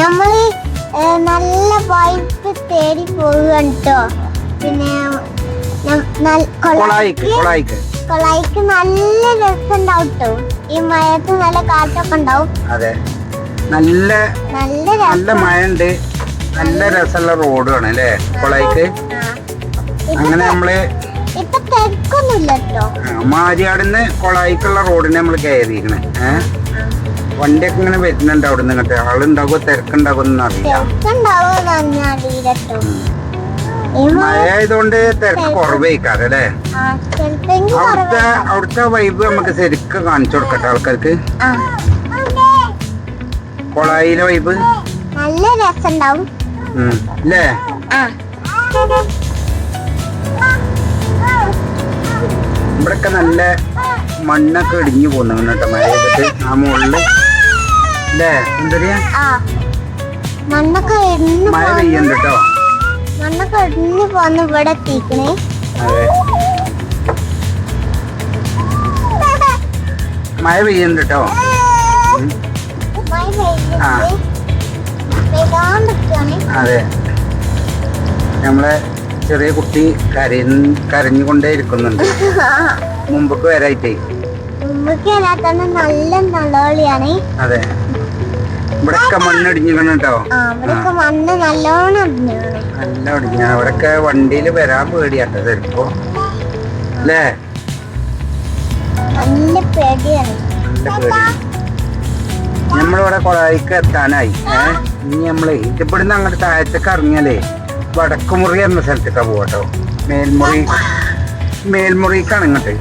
നമ്മൾ ഏ, നല്ല വൈപ്പ് തേടി പോവുകയാണ് കേട്ടോ പിന്നെ കൊളായിക്ക് നല്ല രസമുണ്ടാവും കേട്ടോ ഈ മഴയത്ത് നല്ല കാറ്റൊക്കെ ഉണ്ടാവും. അതെ. നല്ല നല്ല മഴ ഉണ്ട് നല്ല രസമുള്ള റോഡാണ് അല്ലേ കൊളായിക്ക്? അങ്ങനെ നമ്മൾ മാരിയാടിന്ന് കൊളായിക്കുള്ള റോഡിനെ നമ്മൾ കയറിയിരിക്കണേ ഏഹ് വണ്ടിയൊക്കെ ഇങ്ങനെ വരുന്നുണ്ട് അവിടെ നിന്ന് ഇങ്ങോട്ട് ആളുണ്ടാകുമോ തിരക്കുണ്ടാകുമോ എന്നൊന്നും അറിയില്ല മഴ ആയതുകൊണ്ട് തിരക്ക് കുറവേക്കാറ് അല്ലേ? അവിടുത്തെ. അവിടുത്തെ വൈബ് നമുക്ക് ശരിക്കും കാണിച്ചു കൊടുക്കട്ടെ ആൾക്കാർക്ക്. കൊളായിലെ വൈബ് നല്ല രസമുണ്ടാവും അല്ലേ ഇവിടൊക്കെ നല്ല മണ്ണൊക്കെ ഇടിഞ്ഞു പോകുന്നു കേട്ടോ മഴ ചെയ്തിട്ട് ആ മുകളിൽ. അല്ലേ ഇടിഞ്ഞു മഴ പെയ്യുന്നുണ്ട് കേട്ടോ. മണ്ണൊക്കെ ഇടിഞ്ഞു പോന്ന് ഇവിടെ എത്തിക്കണേ. അതെ. മഴ പെയ്യുന്നുണ്ട് കേട്ടോ. ആ. അതെ. നമ്മളെ ചെറിയ കുട്ടി കരഞ്ഞ് കരഞ്ഞുകൊണ്ടേ ഇരിക്കുന്നുണ്ട്. മുമ്പൊക്കെ വരായിട്ടേ. മുമ്പക്ക് വരാത്തന്നെ നല്ല നല്ലോളിയാണ്. അതെ. ഇവിടൊക്കെ മണ്ണിടിഞ്ഞിക്കണം കേട്ടോ മണ്ണ് നല്ലോണം നല്ല ഒടിഞ്ഞ ഇവിടൊക്കെ വണ്ടിയിൽ വരാൻ പേടിയാട്ടോ ചെലപ്പോ അല്ലേ? നല്ല പേടിയാണ്. നല്ല പേടി. നമ്മളിവിടെ കൊളായിക്ക് എത്താനായി. ഏഹ് ഇനി നമ്മൾ ഇവിടുന്ന് അങ്ങോട്ട് താഴത്തേക്ക് ഇറങ്ങിയാലേ വടക്കുമുറി എന്ന സ്ഥലത്തേക്കാ പോകട്ടോ മേൽമുറി മേൽമുറിക്കാണ് ഇങ്ങോട്ട്.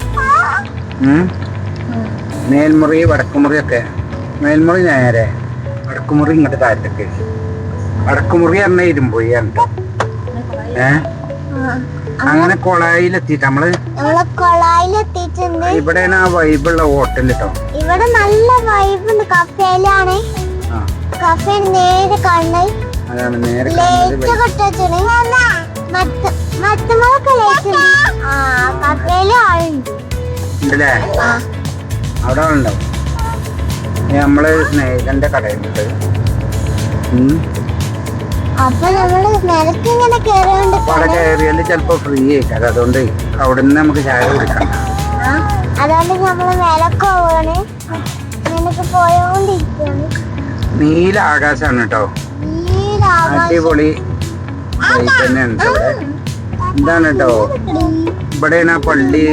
മേൽമുറി വടക്കുമുറി ഒക്കെ മേൽമുറി നേരെ. വടക്കുമുറി ഇങ്ങോട്ട് താഴത്തേക്ക്. വടക്കുമുറി പറഞ്ഞ ഇരുമ്പോയി ഏ? അങ്ങനെ കൊളായിലെത്തിട്ട് നമ്മൾ കൊളായിലെത്തിയിട്ടുണ്ട്. ഇവിടെയാണ് ആ വൈബുള്ള ഹോട്ടൽ കേട്ടോ ഇവിടെ നല്ല വൈബ് കഫേയിലാണ് ആ. കഫേ നേരെ കണ്ണ് അതാണ് നേരെ ലേറ്റ് കൊട്ടാച്ചാണ് മറ്റമ്മളൊക്കെ ഉണ്ടല്ലേ? അവിടെ ഉണ്ടാവും നമ്മൾ സ്നേഹിതന്റെ കടയുണ്ട്. അപ്പൊ നമ്മൾ നിലയ്ക്ക് ഇങ്ങനെ കേറിയോണ്ട് അപ്പൊ അവിടെ കയറിയാൽ ചിലപ്പോ ഫ്രീ ആയിക്കാരം. അതുകൊണ്ട് അവിടെ നിന്ന് നമുക്ക് ചായ കൊടുക്കാം. അതുകൊണ്ട് നമ്മൾ പോയോണ്ടിരിക്കാണ്. നീല ആകാശാണ് കേട്ടോ അടിപൊളി തന്നെയാണ് ഇവിടെ. ഇതാണ് കേട്ടോ ഇവിടെയാണ് ആ പള്ളി.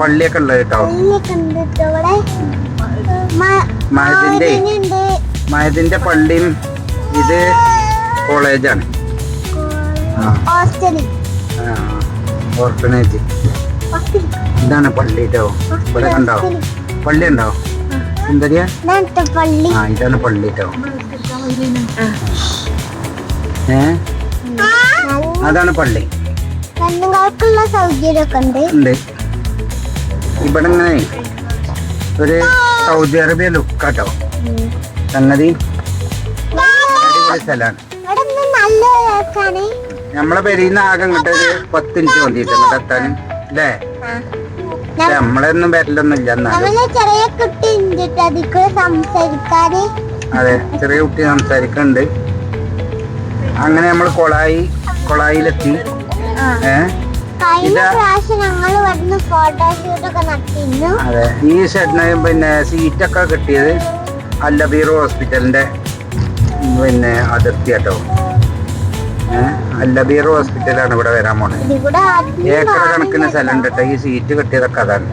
പള്ളിയൊക്കെ ഉള്ളത് കേട്ടോ പള്ളിയൊക്കെ ഉണ്ട് ട്ടോ ഇവിടെ മ- മഴത്തിന്റെ മഴയുണ്ട്. മയതിന്റെ പള്ളിയും ഇത് കോളേജാണ്. ഓർഫനേജ്. ഇതാണ് പള്ളി കേട്ടോ ഇവിടെ കണ്ടോ? പള്ളി ഉണ്ടോ ഇതാണ് പള്ളി ആ ഇതാണ് പള്ളി കേട്ടോ ഏ? അതാണ് പള്ളി. സൗകര്യമൊക്കെ ഉണ്ട്. ഇവിടെ ഇങ്ങനെ ഒരു സൗദി അറേബ്യ ലുക്കാട്ടോ സംഗതി അടിപൊളി സ്ഥലമാണ് നമ്മളെ പെരീന്ന് ആകെ ഇങ്ങോട്ട് ഒരു പത്ത് മിനിറ്റ് മതിയിട്ട് ഇങ്ങോട്ട് എത്താൻ. അല്ലേ? നമ്മളൊന്നും വരലൊന്നും ഇല്ല അതെ ചെറിയ കുട്ടി സംസാരിക്കുന്നുണ്ട് അങ്ങനെ നമ്മൾ കൊളായി കൊളായിലെത്തി. ആ. കഴിഞ്ഞ പ്രാവശ്യം ഞങ്ങൾ ഇവിടുന്ന് ഫോട്ടോഷൂട്ട് ഒക്കെ നടത്തിയിരുന്നു അതെ. ഈ ഷെഡിന് പിന്നെ സീറ്റൊക്കെ കിട്ടിയത് അല്ലബീർ ഹോസ്പിറ്റലിന്റെ പിന്നെ അതിർത്തി കേട്ടോ അല്ലബീറോ അല്ലബീർ ഹോസ്പിറ്റലാണ് ഇവിടെ വരാൻ പോണത് ഏക്കർ കണക്കിന് സ്ഥലം കേട്ടോ. ഈ സീറ്റ് കിട്ടിയതൊക്കെ അതാണ്.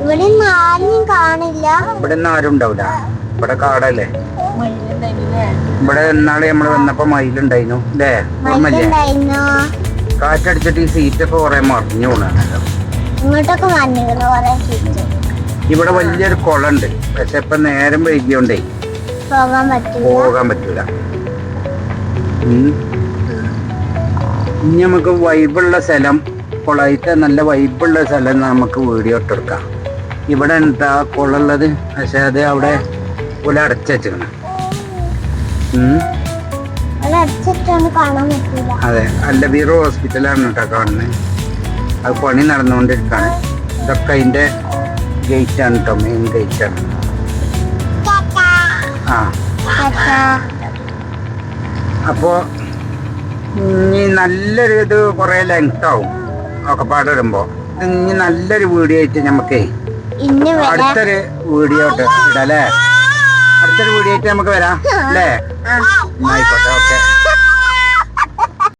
ഇവിടെ നിന്ന് ആരും കാണില്ല. ഇവിടെ ആരും ഉണ്ടാവില്ല ഇവിടെ കാടല്ലേ? ഇവിടെ എന്നാളെ നമ്മൾ വന്നപ്പോ മയിലുണ്ടായിരുന്നു അല്ലേ ഓർമ്മല്ലേ കാറ്റടിച്ചിട്ട് ഈ സീറ്റൊക്കെ കുറെ മറിഞ്ഞു പോണല്ലോ ഇങ്ങോട്ടൊക്കെ വന്നിരുന്നു കുറെ സീറ്റ് ഇവിടെ വലിയൊരു കുളമുണ്ട് പക്ഷെ ഇപ്പൊ നേരം വൈകിയോണ്ടേ പോകാൻ പറ്റില്ല. പോകാൻ പറ്റൂല. ഉം. ഇനി നമുക്ക് വൈബുള്ള സ്ഥലം കുളമായിട്ട് നല്ല വൈബുള്ള സ്ഥലം നമുക്ക് വീഡിയോ ഇട്ടെടുക്കാം ഇവിടെ എന്താ കുളമുള്ളത് പക്ഷെ അത് അവിടെ കുല അടച്ചു വെച്ചിരിക്കണം. അവിടെ അല്ല അതെ അല്ലബീറോ ഹോസ്പിറ്റലാണ് കേട്ടോ കാണുന്നത്. അത് പണി നടന്നുകൊണ്ടിരിക്കുകയാണ് ഇതൊക്കെ അതിന്റെ ഗേറ്റാണ് കേട്ടോ മെയിൻ ഗേറ്റാണ്. ആ. ചേട്ടാ. അപ്പോൾ ഇനി നല്ലൊരു ഇത് കുറേ ലെങ്ത് ആവും. ഒക്കെ പാടിടുമ്പോൾ ഇനി നല്ലൊരു വീഡിയോ ആയിട്ട് നമുക്കേ അടുത്തൊരു വീഡിയോ ഇടല്ലേ അടുത്തൊരു വീഡിയോ ആയിട്ട് നമുക്ക് വരാം അല്ലേ? ആയിക്കോട്ടെ ഓക്കെ.